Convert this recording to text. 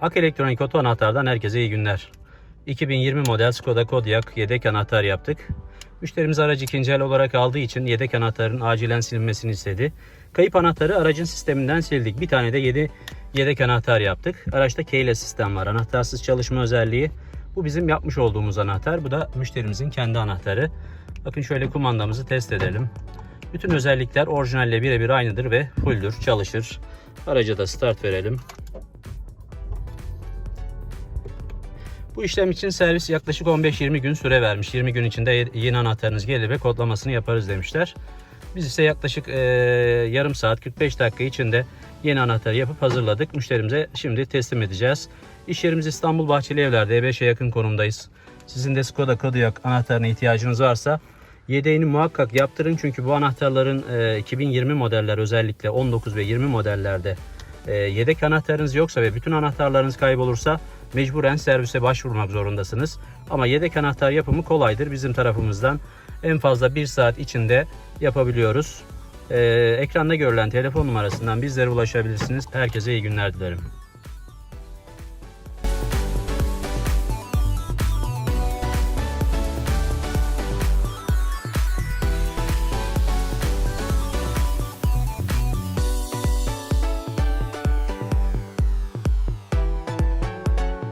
Ak Elektronik Oto Anahtar'dan herkese iyi günler. 2020 model Skoda Kodiaq yedek anahtar yaptık. Müşterimiz aracı ikinci el olarak aldığı için yedek anahtarın acilen silinmesini istedi. Kayıp anahtarı aracın sisteminden sildik. Bir tane de yedi yedek anahtar yaptık. Araçta keyless sistem var. Anahtarsız çalışma özelliği. Bu bizim yapmış olduğumuz anahtar. Bu da müşterimizin kendi anahtarı. Bakın şöyle kumandamızı test edelim. Bütün özellikler orijinalle birebir aynıdır ve fulldür, çalışır. Araca da start verelim. Bu işlem için servis yaklaşık 15-20 gün süre vermiş. 20 gün içinde yeni anahtarınız gelir ve kodlamasını yaparız demişler. Biz ise yaklaşık e, yarım saat 45 dakika içinde yeni anahtarı yapıp hazırladık. Müşterimize şimdi teslim edeceğiz. İş yerimiz İstanbul Bahçeli Evler'de E5'e yakın konumdayız. Sizin de Skoda Kodiaq anahtarına ihtiyacınız varsa yedeğini muhakkak yaptırın. Çünkü bu anahtarların e, 2020 modeller özellikle 19 ve 20 modellerde e, yedek anahtarınız yoksa ve bütün anahtarlarınız kaybolursa mecburen servise başvurmak zorundasınız. Ama yedek anahtar yapımı kolaydır bizim tarafımızdan. En fazla 1 saat içinde yapabiliyoruz. Ee, ekranda görülen telefon numarasından bizlere ulaşabilirsiniz. Herkese iyi günler dilerim.